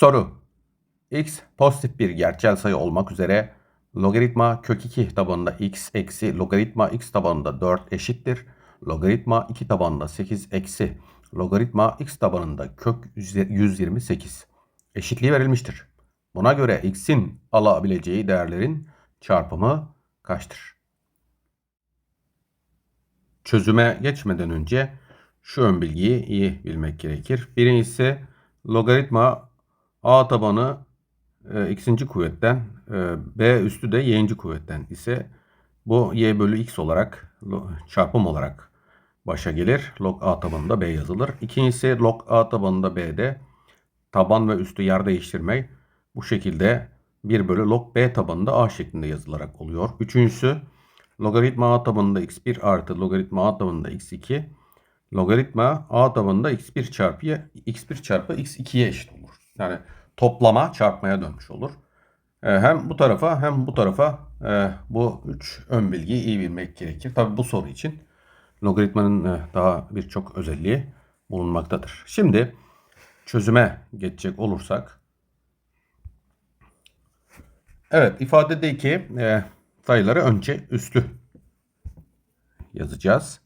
Soru. x pozitif bir gerçel sayı olmak üzere logaritma kök 2 tabanında x eksi logaritma x tabanında 4 eşittir. Logaritma 2 tabanında 8 eksi logaritma x tabanında kök 128 eşitliği verilmiştir. Buna göre x'in alabileceği değerlerin çarpımı kaçtır? Çözüme geçmeden önce şu ön bilgiyi iyi bilmek gerekir. Birincisi logaritma a tabanı e, x'inci kuvvetten e, b üstü de y'inci kuvvetten ise bu y bölü x olarak çarpım olarak başa gelir. Log a tabanında b yazılır. İkincisi log a tabanında b'de taban ve üstü yer değiştirmek bu şekilde 1 bölü log b tabanında a şeklinde yazılarak oluyor. Üçüncüsü logaritma a tabanında x1 artı logaritma a tabanında x2 logaritma a tabanında x1 çarpı x1 çarpı x2'ye eşit olur. Yani toplama çarpmaya dönmüş olur. E, hem bu tarafa hem bu tarafa e, bu üç ön bilgiyi iyi bilmek gerekir. Tabi bu soru için logaritmanın e, daha birçok özelliği bulunmaktadır. Şimdi çözüme geçecek olursak Evet ifadedeki sayıları önce üslü yazacağız.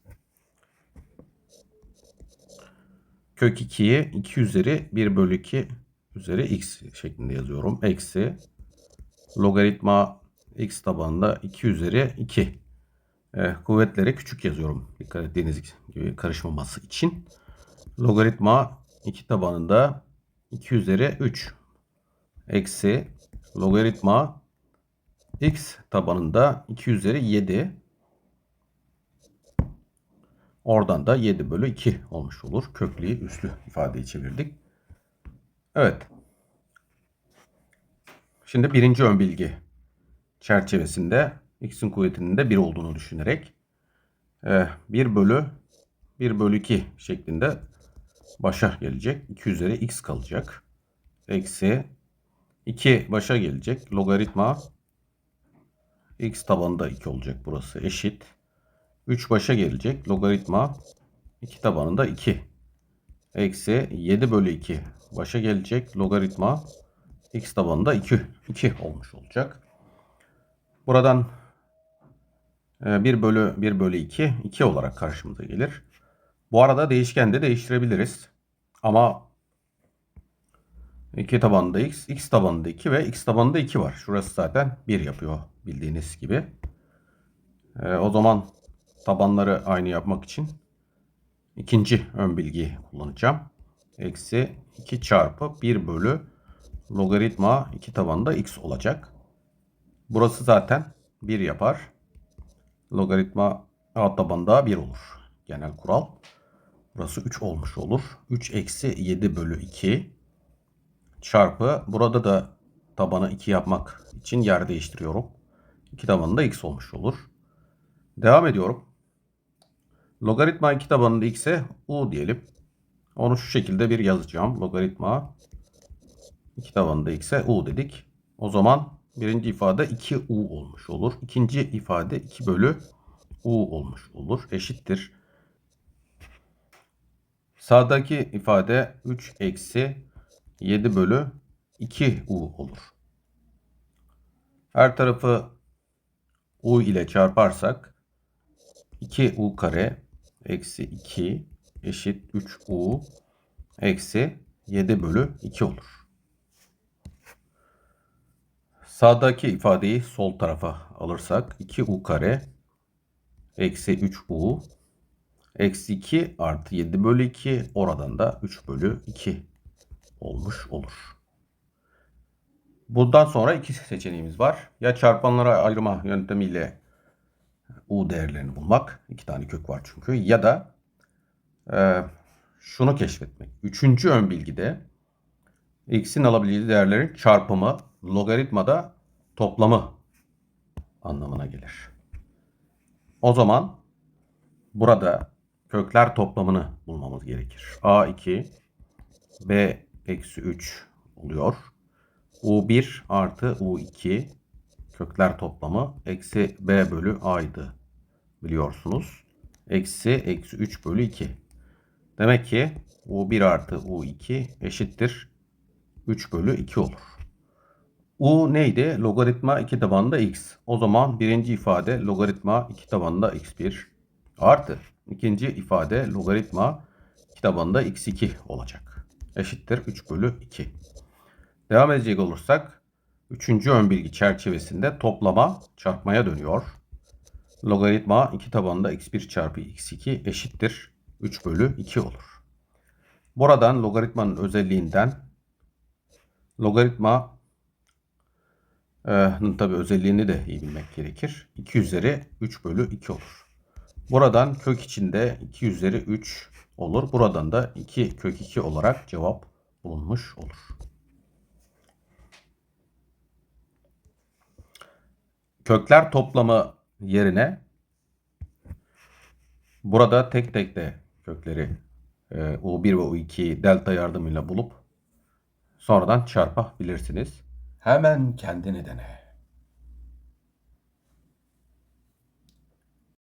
Kök 2'yi 2 üzeri 1 bölü 2 üzeri x şeklinde yazıyorum. Eksi logaritma x tabanında 2 üzeri 2. E, kuvvetleri küçük yazıyorum. Dikkat ettiğiniz gibi karışmaması için. Logaritma 2 tabanında 2 üzeri 3. Eksi logaritma x tabanında 2 üzeri 7. Oradan da 7 bölü 2 olmuş olur. Köklüyü üslü ifadeyi çevirdik. Evet. Şimdi birinci ön bilgi çerçevesinde x'in kuvvetinin de 1 olduğunu düşünerek 1 e, bölü 1 bölü 2 şeklinde başa gelecek. 2 üzeri x kalacak. Eksi 2 başa gelecek. Logaritma x tabanında 2 olacak burası eşit. 3 başa gelecek. Logaritma 2 tabanında 2. Eksi 7 bölü 2 başa gelecek. Logaritma x tabanında 2, 2 olmuş olacak. Buradan 1 e, bölü 1 bölü 2 2 olarak karşımıza gelir. Bu arada değişken de değiştirebiliriz. Ama 2 tabanında x, x tabanında 2 ve x tabanında 2 var. Şurası zaten 1 yapıyor bildiğiniz gibi. E, o zaman tabanları aynı yapmak için ikinci ön bilgiyi kullanacağım. Eksi 2 çarpı 1 bölü logaritma 2 tabanında x olacak. Burası zaten 1 yapar. Logaritma a tabanında 1 olur. Genel kural. Burası 3 olmuş olur. 3 eksi 7 bölü 2 çarpı burada da tabanı 2 yapmak için yer değiştiriyorum. 2 tabanında x olmuş olur. Devam ediyorum. Logaritma 2 tabanında x'e u diyelim. Onu şu şekilde bir yazacağım. Logaritma 2 tabanında x'e u dedik. O zaman birinci ifade 2u olmuş olur. İkinci ifade 2 bölü u olmuş olur. Eşittir. Sağdaki ifade 3 eksi 7 bölü 2u olur. Her tarafı u ile çarparsak 2u kare eksi 2 eşit 3u eksi 7 bölü 2 olur. Sağdaki ifadeyi sol tarafa alırsak 2u kare eksi 3u eksi 2 artı 7 bölü 2 oradan da 3 bölü 2 olmuş olur. Bundan sonra iki seçeneğimiz var. Ya çarpanlara ayırma yöntemiyle u değerlerini bulmak. iki tane kök var çünkü. Ya da e, şunu keşfetmek. Üçüncü ön bilgide x'in alabileceği değerlerin çarpımı logaritmada toplamı anlamına gelir. O zaman burada kökler toplamını bulmamız gerekir. A2 B eksi 3 oluyor. U1 artı U2 kökler toplamı eksi B bölü A'ydı biliyorsunuz. Eksi eksi 3 bölü 2. Demek ki U1 artı U2 eşittir 3 bölü 2 olur. U neydi? Logaritma 2 tabanında x. O zaman birinci ifade logaritma 2 tabanında x1 artı ikinci ifade logaritma 2 tabanında x2 olacak. Eşittir 3 bölü 2. Devam edecek olursak üçüncü ön bilgi çerçevesinde toplama çarpmaya dönüyor. Logaritma 2 tabanında x1 çarpı x2 eşittir 3 bölü 2 olur. Buradan logaritmanın özelliğinden logaritma ee, tabi özelliğini de iyi bilmek gerekir. 2 üzeri 3 bölü 2 olur. Buradan kök içinde 2 üzeri 3 olur. Buradan da 2 kök 2 olarak cevap bulunmuş olur. Kökler toplamı yerine burada tek tek de kökleri e, U1 ve U2'yi delta yardımıyla bulup sonradan çarpabilirsiniz. Hemen kendini dene.